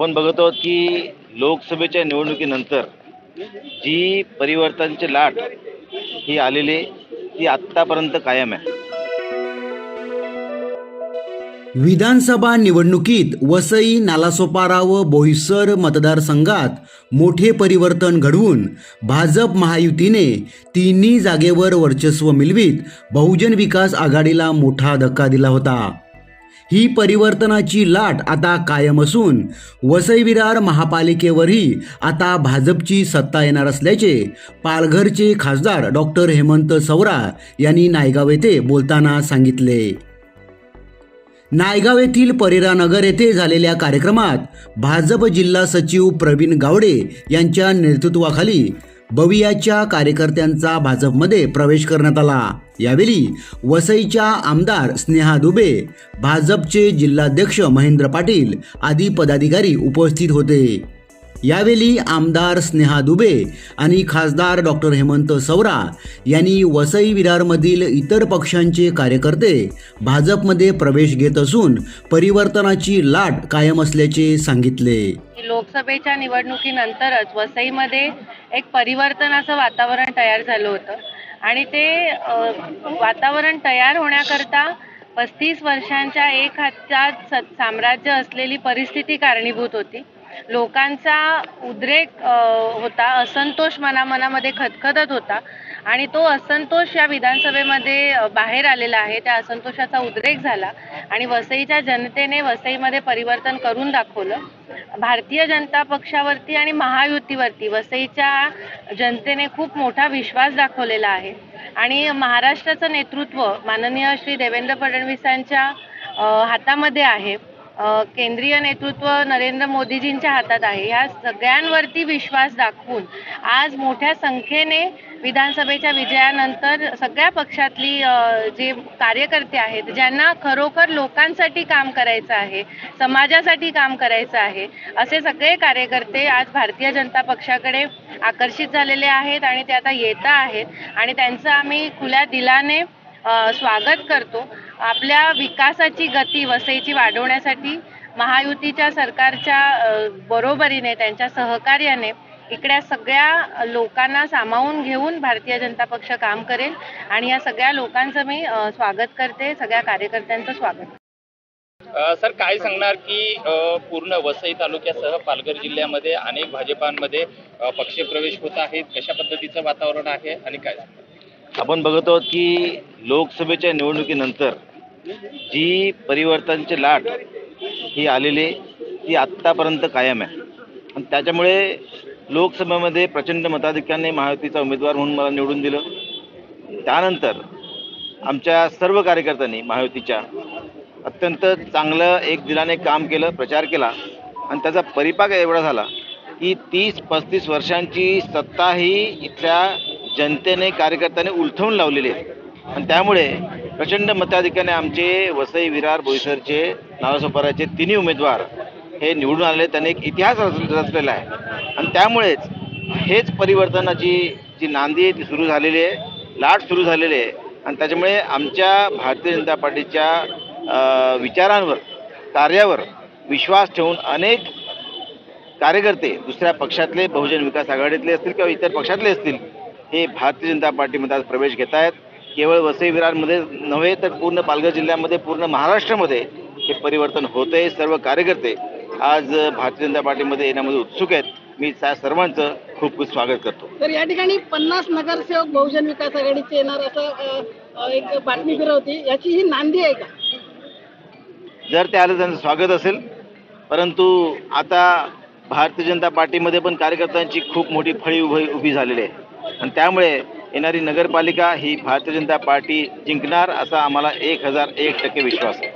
आपण बघत आहोत की लोकसभेच्या निवडणुकीनंतर जी परिवर्तनची लाट ही आलेली ती आत्तापर्यंत कायम आहे. विधानसभा निवडणुकीत वसई नालासोपारा व बोईसर मतदारसंघात मोठे परिवर्तन घडवून भाजप महायुतीने तिन्ही जागेवर वर्चस्व मिळवीत बहुजन विकास आघाडीला मोठा धक्का दिला होता. ही परिवर्तनाची लाट आता कायम असून वसई विरार महापालिकेवरही आता भाजपची सत्ता येणार असल्याचे पालघरचे खासदार डॉक्टर हेमंत सवरा यांनी नायगाव येथे बोलताना सांगितले. नायगाव येथील परेरा नगर येथे झालेल्या कार्यक्रमात भाजप जिल्हा सचिव प्रवीण गावडे यांच्या नेतृत्वाखाली बवियाच्या कार्यकर्त्यांचा भाजपमध्ये प्रवेश करण्यात आला. यावेळी वसईच्या आमदार स्नेहा दुबे भाजपचे जिल्हाध्यक्ष महेंद्र पाटील आदी पदाधिकारी उपस्थित होते. यावेळी आमदार स्नेहा दुबे आणि खासदार डॉक्टर हेमंत सवरा यांनी वसई विरारमधील इतर पक्षांचे कार्यकर्ते भाजपमध्ये प्रवेश घेत असून परिवर्तनाची लाट कायम असल्याचे सांगितले. की लोकसभेच्या निवडणुकीनंतरच वसईमध्ये एक परिवर्तनाचं वातावरण तयार झालं होतं. आणि ते वातावरण तयार होण्याकरता पस्तीस वर्षांच्या एक हातात स- साम्राज्य असलेली परिस्थिती कारणीभूत होती. लोकांचा उद्रेक होता. असंतोष मनामनामध्ये खदखदत होता. आणि तो असंतोष या विधानसभेमध्ये बाहेर आलेला आहे. त्या असंतोषाचा उद्रेक झाला आणि वसईच्या जनतेने वसईमध्ये परिवर्तन करून दाखवलं. भारतीय जनता पक्षावरती आणि महायुतीवरती वसईच्या जनतेने खूप मोठा विश्वास दाखवलेला आहे. आणि महाराष्ट्राचं नेतृत्व माननीय श्री देवेंद्र फडणवीसांच्या हातामध्ये आहे. केंद्रीय नेतृत्व नरेंद्र मोदीजींच्या हातात आहे. ह्या सगळ्यांवरती विश्वास दाखवून आज मोठ्या संख्येने विधानसभेच्या विजयानंतर सगळ्या पक्षातली जे कार्यकर्ते आहेत ज्यांना खरोखर लोकांसाठी काम करायचं आहे समाजासाठी काम करायचं आहे असे सगळे कार्यकर्ते आज भारतीय जनता पक्षाकडे आकर्षित झालेले आहेत आणि ते आता येत आहेत. आणि त्यांचं आम्ही खुल्या दिलाने स्वागत करतो. आपल्या विकासाची गती वसईची वाढवण्यासाठी महायुतीच्या सरकारच्या बरोबरीने त्यांच्या सहकार्याने इकड्या सगळ्या लोकांना सामावून घेऊन भारतीय जनता पक्ष काम करेल आणि या सगळ्या लोकांचं मी स्वागत करते. सगळ्या कार्यकर्त्यांचं स्वागत. सर काय सांगणार की पूर्ण वसई तालुक्यासह पालघर जिल्ह्यामध्ये अनेक भाजपांमध्ये पक्षप्रवेश होत आहेत. कशा पद्धतीचं वातावरण आहे आणि काय? आपण बघत आहोत की लोकसभेच्या निवडणुकीनंतर जी परिवर्तनची लाट ही आलेली ती आत्तापर्यंत कायम आहे. आणि त्याच्यामुळे लोकसभेमध्ये प्रचंड मताधिक्याने महायुतीचा उमेदवार म्हणून मला निवडून दिलं. त्यानंतर आमच्या सर्व कार्यकर्त्यांनी महायुतीच्या अत्यंत चांगलं एक दिलाने काम केलं प्रचार केला. आणि त्याचा परिपाक एवढा झाला की तीस पस्तीस वर्षांची सत्ता ही इथल्या जनतेने कार्यकर्त्याने उलथवून लावलेली आहेत आणि त्यामुळे प्रचंड मताधिक्याने आमचे वसई विरार बोईसरचे नावासोपाराचे तिन्ही उमेदवार हे निवडून आले. त्यांनी एक इतिहास रचलेला आहे. आणि त्यामुळेच हेच परिवर्तनाची जी नांदी आहे ती सुरू झालेली आहे. लाट सुरू झालेली आहे. आणि त्याच्यामुळे आमच्या भारतीय जनता पार्टीच्या विचारांवर कार्यावर विश्वास ठेवून अनेक कार्यकर्ते दुसऱ्या पक्षातले बहुजन विकास आघाडीतले असतील किंवा इतर पक्षातले असतील हे भारतीय जनता पार्टीमध्ये आज प्रवेश घेत आहेत केवळ वसई विरारमध्ये नव्हे तर पूर्ण पालघर जिल्ह्यामध्ये पूर्ण महाराष्ट्रामध्ये हे परिवर्तन होते सर्व कार्यकर्ते आज भारतीय जनता पार्टीमध्ये येण्यामध्ये उत्सुक आहेत. मी त्या सर्वांचं खूप खूप स्वागत करतो. तर या ठिकाणी पन्नास नगरसेवक बहुजन विकास आघाडीचे येणार असं एक बातमी फिरवती. याची ही नांदी आहे का? जर ते आलं त्यांचं स्वागत असेल. परंतु आता भारतीय जनता पार्टीमध्ये पण कार्यकर्त्यांची खूप मोठी फळी उभी उभी झालेली आहे. आणि त्यामुळे येणारी नगरपालिका ही भारतीय जनता पार्टी जिंकणार असा आम्हाला एक हजार एक टक्के विश्वास आहे.